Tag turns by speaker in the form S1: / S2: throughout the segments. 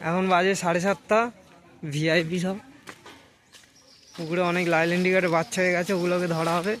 S1: এখন বাজে সাড়ে সাতটা ভিআইপি সব। পুকুরে অনেক লাইল ইন্ডিকেটের বাচ্চা হয়ে গেছে ওগুলোকে ধরা হবে।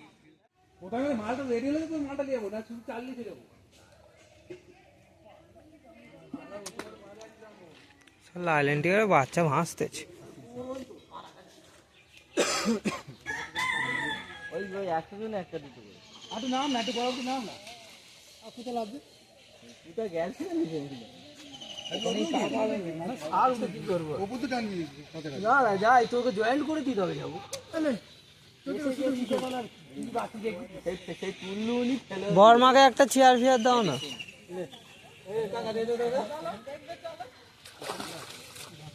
S2: ওটা মালটা রেডি হলে তো মালটা দিয়ে যাব না শুধু চাল লিখে যাব।
S1: লাইল ইন্ডিকেটর বাচ্চা ভাসতেছে।
S3: ওই ওই একশো জন একটা দুটো করে।
S2: আর তুই নাম না একটু বড় তুই নাম না। আর কোথায় লাগবে
S3: দুটো গেছে না নিজে না না যাই তোকে জয়েন্ট করে দিতে হবে যাব। সেই
S1: বর্মাকে একটা চেয়ার ফিয়ার দাও না।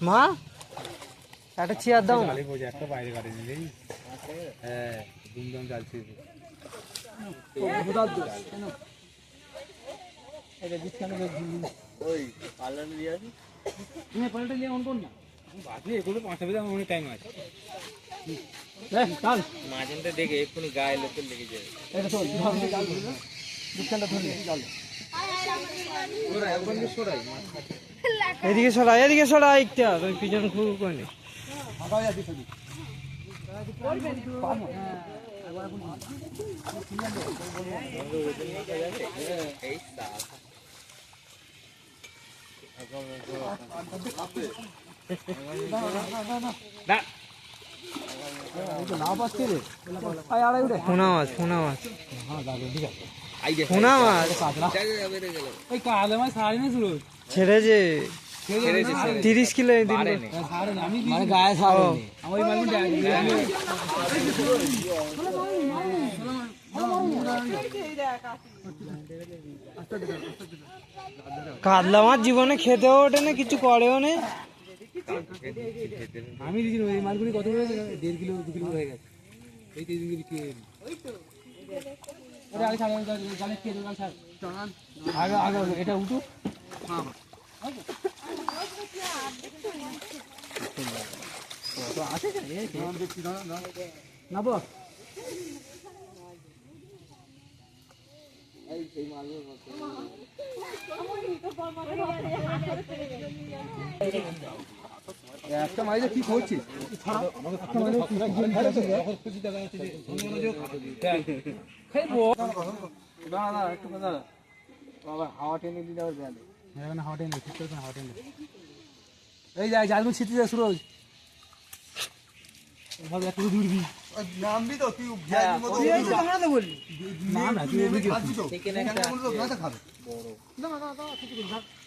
S1: মা একটা চেয়ার দাও না।
S2: একটা বাইরে গাড়ি নিলেই হ্যাঁ দুমদম চালছে
S3: ওই পার্লারে দিয়ে আসি
S2: তুমি পাল্টে নিয়ে অন কর না। বাকি এগুলো পাঁচটা বেজে আমার অনেক টাইম আছে।
S3: মাঝেনটা দেখে এক্ষুনি গায়ে লোকের লেগে যাবে
S1: এদিকে সরা এদিকে সরা একটা। পিছন খুব করে নে। মাছ ছেড়েছে। তিরিশ কিলো
S2: মানে
S1: কাতলা মাছ জীবনে খেতেও ওঠে না কিছু করেও না।
S2: আমি দিয়েছি এই মালগুলি কত করে দেড় কিলো দু কিলো হয়ে গেছে। এই তিন দিন বিক্রি হয়ে আগে আগে আগে এটা উঠো। না বস একটা মাইজে কি করছিস না না একটু কথা বাবা হাওয়া টেনে দিলে আবার বেয়ালে এখানে হাওয়া টেনে ঠিক করে হাওয়া টেনে এই যাই জালগুলো ছিটতে যা সুরজ ভাবে একটু দূরবি
S4: নামবি তো তুই
S2: না না তুই
S4: আগে বার করতে
S2: যাবে না ঠিক আছে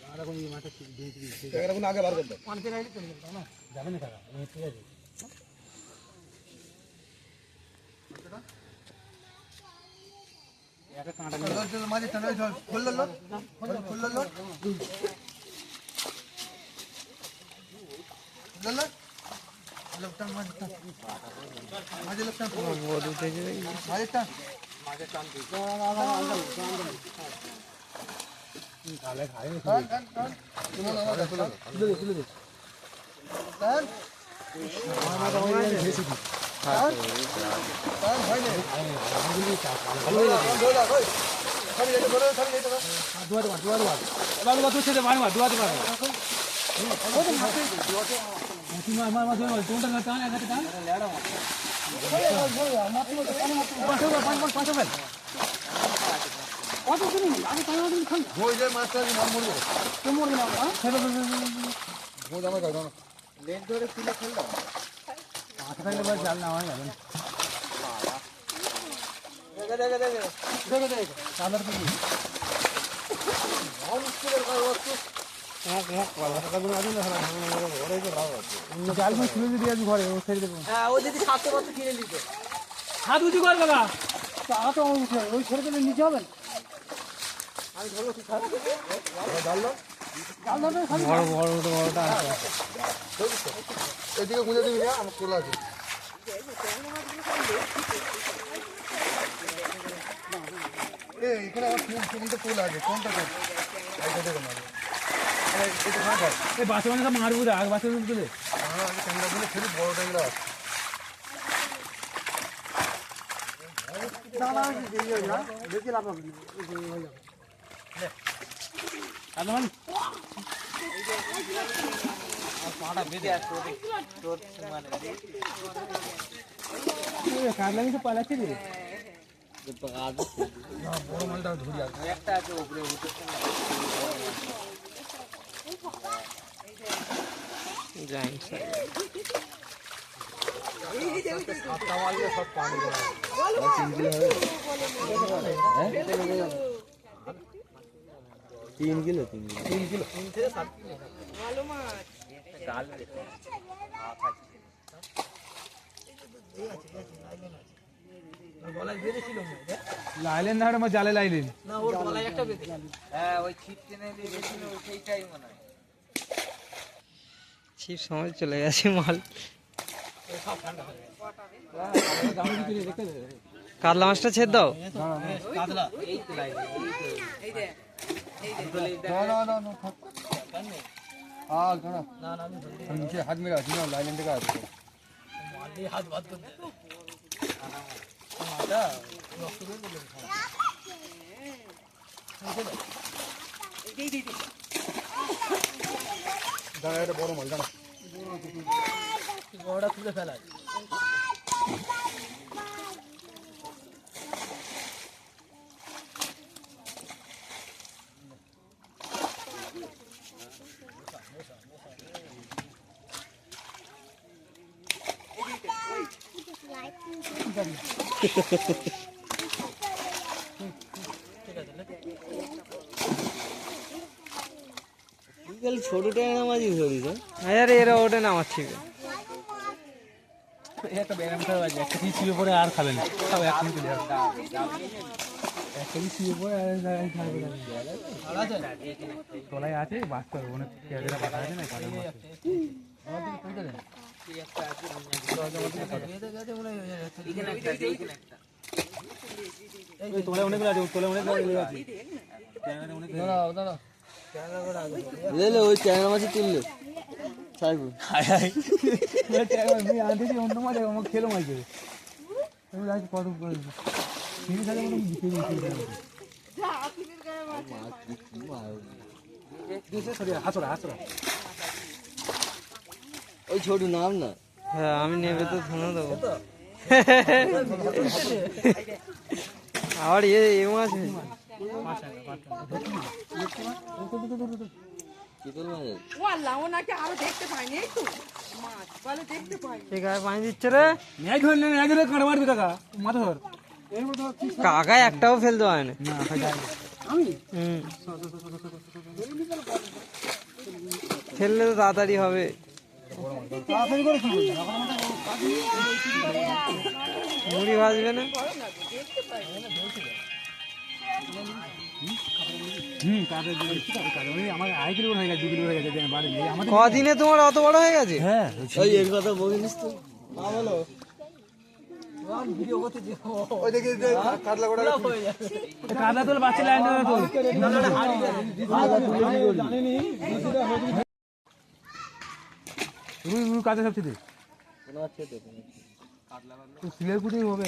S2: একটা কাঁটা নিয়ে
S4: মাঝে টানা চল খুললো লোক খুললো লোক খুললো লোকটান মাঝে টান মাঝে লোকটান মাঝে টান
S2: পাঁচশো পাঁচ পাঁচ পাঁচশো কত খাই
S4: মাছটা মন মরবো
S2: মরবে না হ্যাঁ
S4: ভোজ আমার কাছে
S3: লেট ধরে
S2: মাথা খাইলে জাল না হয় যাবে না
S3: দেখে দেখে দেখে দেখে
S2: কাদার কি জালগুলো খুলে যদি আজ ঘরে ও ছেড়ে দেবো
S3: হ্যাঁ ও যদি পাত্র কিনে নিত
S2: হাত উঁচু কর বাবা
S3: তা তো আমার ওই ছেড়ে দিলে নিচে হবে না আমি ধরবো তুই ছাড় জাল দাও জাল দাও খালি
S4: এদিকে গুঁজে দিবি না আমার খোলা আছে এখানে আমার ফুলটা ফুল আছে কোনটা হয়
S2: এই বাসে মানে মারবো আগ বাসে তুলে
S4: হ্যাঁ আমি ট্যাংরা বড় ট্যাংরা আছে
S3: দেখি লাভ হবে হয়ে যাবে
S2: কাদা মানে কাদলা তো পালাচ্ছে রে
S4: না বড় মালটা ধরি আছে
S1: যাই
S4: সাতটা মারলে সব পানি
S3: গলায় বেঁধেছিল মনে হয়, দেখ।
S2: লাইলেন না আমার জালে লাইলেন।
S3: না ওর গলায় একটা বেঁধে।
S1: ছিপ সময় চলে গেছে মাল। কাতলা মাছটা ছেদ দাও।
S4: না না না না আর না
S3: না না
S4: নিচে হাত মেরে লাইন বড় মাল দাঁড়া
S3: বড়টা তুলে ফেলায়
S1: আরে, এরা ওঠে না আমার ছিপে
S2: একটা ব্যায়াম খাওয়া আছে একটা ছিপে পরে আর খাবে না আর আর না তলায় আছে। অনেক পেঁয়াজেরা আছে না কাটা মাছ ওই তলায় অনেকগুলো আছে তলায় অনেকগুলো আছে ক্যামেরা অনেক
S4: দাঁড়াও দাঁড়াও
S2: আমি আনতেছি অন্য মাছ আমার খেলো মাছ দেবে আমি যাচ্ছি কত তিন হাজার মতো বিকে দিয়েছি হাসরা হাসরা
S5: ওই ছোট নাম না
S1: হ্যাঁ আমি নেবে তো ধুনো দেবো আবার এ এ মাছ
S5: চিতল মাছ আছে।
S6: ও আল্লাহ ওনাকে আরো দেখতে পাইনি এই তো মাছ বলে দেখতে পাইনি
S1: এ গায়ে পানি দিচ্ছে রে
S2: ন্যায় ধর ন্যায় ধরে কাঁড়া মারবি কাকা মাথা ধর
S1: কাকা একটাও ফেলতে হয় না
S2: না খাই
S1: হুম ফেললে তো তাড়াতাড়ি হবে মুড়ি ভাজবে না
S2: হয়ে হয়ে
S1: কদিনে তোমার অত বড় হয়ে গেছে?
S2: হ্যাঁ
S5: এর কথা বলিস তো।
S2: কাদা তোল বাচ্চা লাইন রুই রুই কাদা সব ছিটে
S5: কোনো আছে তো
S2: তো সিলের কুটি হবে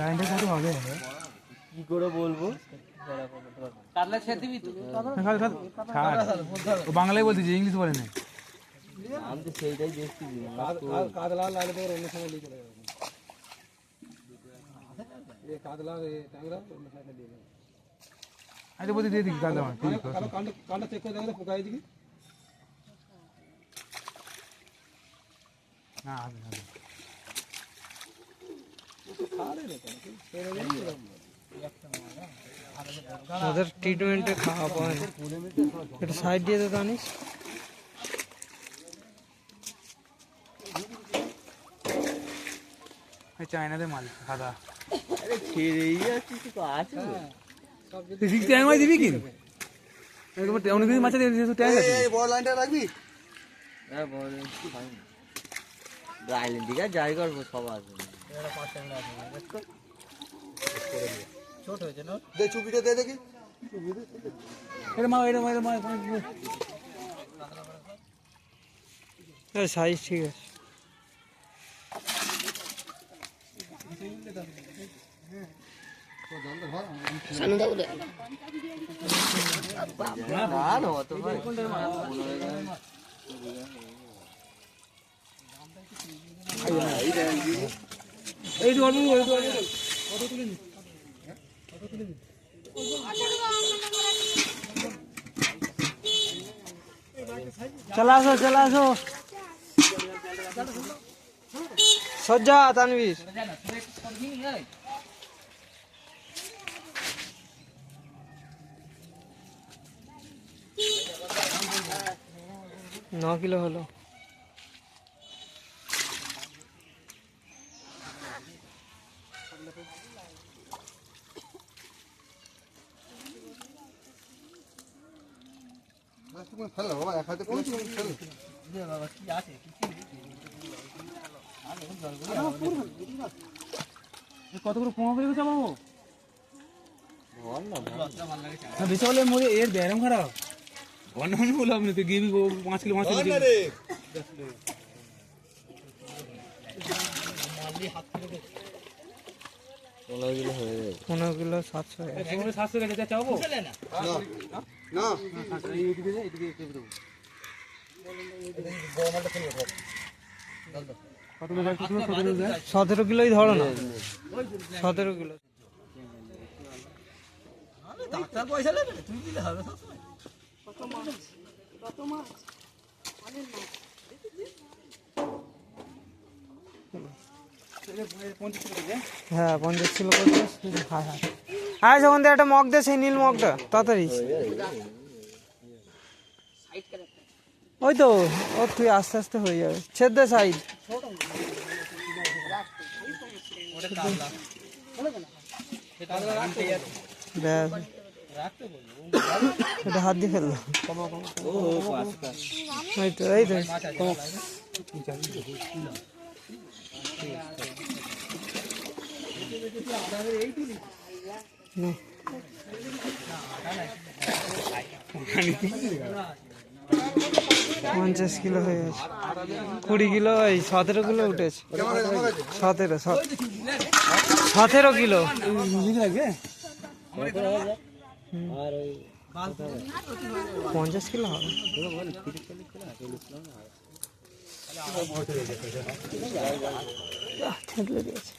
S2: লাইনটা কত হবে?
S5: কি করে বলব?
S3: কাটলা দিবি তো।
S2: ও বাংলায় বলতেছে ইংলিশ বলে না।
S5: আমি তো সেইটাই দেখছি তো
S4: লাইনে তো অন্য সময় নিয়ে চলে যাবে। এই ট্যাংরা অন্য সাইডে দিয়ে দেবে
S2: আচ্ছা বলতে দিয়ে দিচ্ছি কাদা ঠিক আছে।
S4: কালো কান্ড চেক করে দেখো পোকাই দিকে
S2: না হবে হবে।
S1: ওদের ট্রিটমেন্টে খাওয়া পায় এটা সাইড দিয়ে তো জানিস
S2: চায়নাদের মাল সাদা।
S5: আরে ছেড়েই যাচ্ছি তো আছে
S2: তুই ট্যাং মাছ দিবি কি অনেকদিন মাছ দিয়ে ট্যাং আছে
S4: এই বড় লাইনটা রাখবি?
S5: হ্যাঁ বল আইল্যান্ড দিকে যাই করব সব আছে
S4: দে চুপিটা দে দেখি
S2: এটা মা এটা মা এটা মা
S1: সাইজ ঠিক আছে
S5: না না
S2: অল্প
S1: চলে আসো চলে আসো। সজ্জা তানবীর ন কিলো হলো।
S4: ফেলো বাবা এক হাতে ফেলো।
S2: কত করে পনেরো করে গেছে বাবু
S5: বল না
S2: না বেশি হলে মরে এর ব্যায়াম খারাপ। অন্য অন্য বললাম না তুই গিবি পাঁচ কিলো পাঁচ কিলো
S5: পনেরো কিলো হয়ে যাবে
S1: পনেরো কিলো সাতশো
S2: সাতশো গেছে চাবো
S4: না
S2: এইদিকে দে, এইদিকে এইদিকে দেবো। কত করে কত করে কত করে দেয়?
S1: সতেরো কিলোই ধরো না সতেরো কিলো হ্যাঁ পঞ্চাশ কিলো করে হ্যাঁ হ্যাঁ। আয় যখন একটা মগ দে, সেই নীল মগটা, তাড়াতাড়ি। ওই তো, ও তুই আস্তে আস্তে হয়ে যাবে। ছেদ দে সাইড এটা হাত দিয়ে ফেলল। এই এই তো। পঞ্চাশ কিলো হয়ে গেছে। কুড়ি কিলো এই সতেরো কিলো উঠেছে। সতেরো সত- সতেরো কিলো। পঞ্চাশ কিলো হবে। থেতলে দিয়েছে।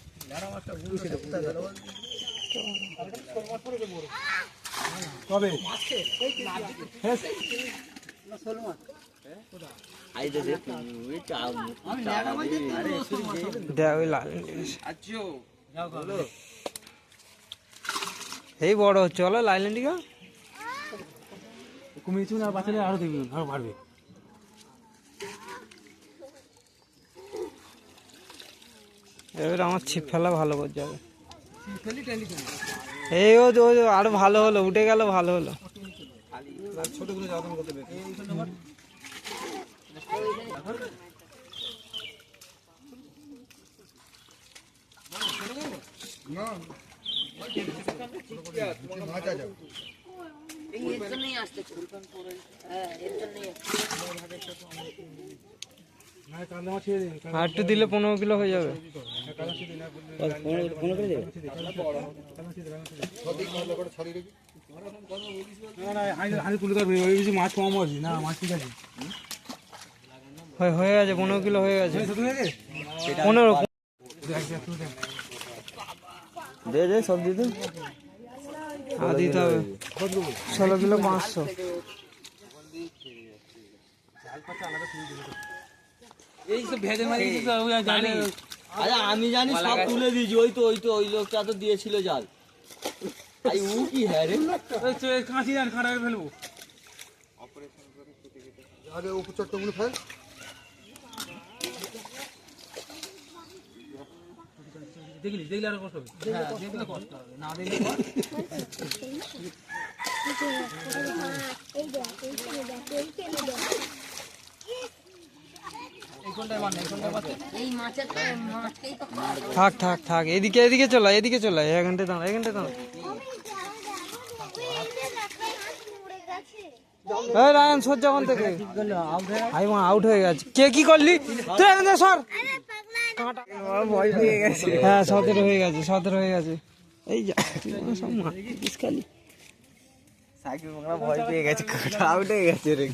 S2: কবে?
S1: এই বড় হচ্ছে বলো লাইল্যান্ডিকা
S2: কমিয়েছি না বাচ্চাদের আরও দেখবি আরও বাড়বে।
S1: এবার আমার ছিপ ফেলা ভালো করে যাবে। এই ও আরও ভালো হলো উঠে গেল ভালো হলো। আর একটু দিলে পনেরো কিলো হয়ে যাবে।
S4: ভালো করে
S2: ওই মাছ কম আছে না মাছ ঠিক
S1: হয়ে গেছে পনেরো কিলো হয়ে গেছে পনেরো
S5: দে দে সব দিয়ে দে
S1: আর দিতে হবে ষোলো কিলো পাঁচশো
S2: এই সব ভেজে মারি জালে
S5: আরে আমি জানি সব তুলে দিয়েছি ওই তো ওই তো ওই লোকটা তো দিয়েছিল জাল আরে ও কি হ্যাঁ রে
S2: কাঁচি যান খাঁড়া ফেলব
S4: আগে উপর চট্টগুলো ফেল
S2: দেখলি দেখলে আরও কষ্ট হবে হ্যাঁ দেখলে কষ্ট হবে না দেখলে এই এই
S1: থাক থাক থাক। এদিকে এদিকে চলো এদিকে চলো। এখানটায় দাঁড়া এখানটায় দাঁড়া। এই রায়ন সর যখন থেকে। আই মা আউট হয়ে গেছে। কে কি করলি? তুই এখান থেকে সর। ভয় পেয়ে গেছে। হ্যাঁ সতেরো হয়ে গেছে সতেরো হয়ে গেছে। এই যা সব মারিস খালি। ভয় পেয়ে গেছে। আউট হয়ে গেছে রে।